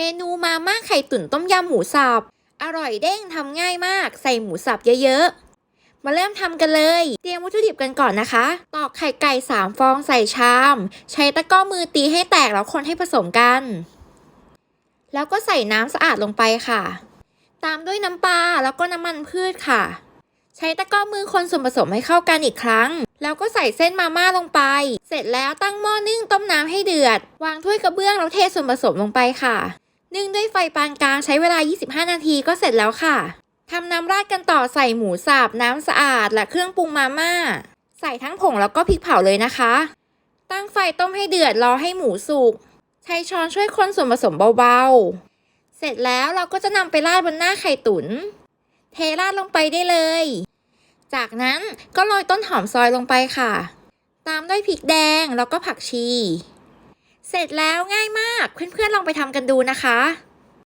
เมนูมาม่าไข่ตุ๋นต้มยำหมูสับ อร่อยเด้งทำง่ายมาก ใส่หมูสับเยอะๆ มาเริ่มทำกันเลย เตรียมวัตถุดิบกันก่อนนะคะ ตอกไข่ไก่ 3 ฟองใส่ชาม ใช้ตะกร้อมือตีให้แตกแล้วคนให้ผสมกัน แล้วก็ใส่น้ำสะอาดลงไปค่ะ ตามด้วยน้ำปลาแล้วก็น้ำมันพืชค่ะ ใช้ตะกร้อมือคนส่วนผสมให้เข้ากันอีกครั้งแล้วก็ใส่เส้นมาม่าลงไป เสร็จแล้วตั้งหม้อนึ่งต้มน้ำให้เดือด วางถ้วยกระเบื้องแล้วเทส่วนผสมลงไปค่ะ นึ่งด้วยไฟปานกลางใช้เวลา 25 นาทีก็เสร็จแล้วค่ะทำน้ำราดกันต่อใส่หมูสับน้ำสะอาดและเครื่องปรุงมาม่า ใส่ทั้งผงแล้วก็พริกเผาเลยนะคะ ตั้งไฟต้มให้เดือดรอให้หมูสุก ใช้ช้อนช่วยคนส่วนผสมเบาๆ เสร็จแล้วเราก็จะนำไปราดบนหน้าไข่ตุน๋นเทราดลงไปได้เลย จากนั้นก็โรยต้นหอมซอยลงไปค่ะ ตามด้วยพริกแดงแล้วก็ผักชี เสร็จแล้วง่ายมาก เพื่อนๆลองไปทำกันดูนะคะ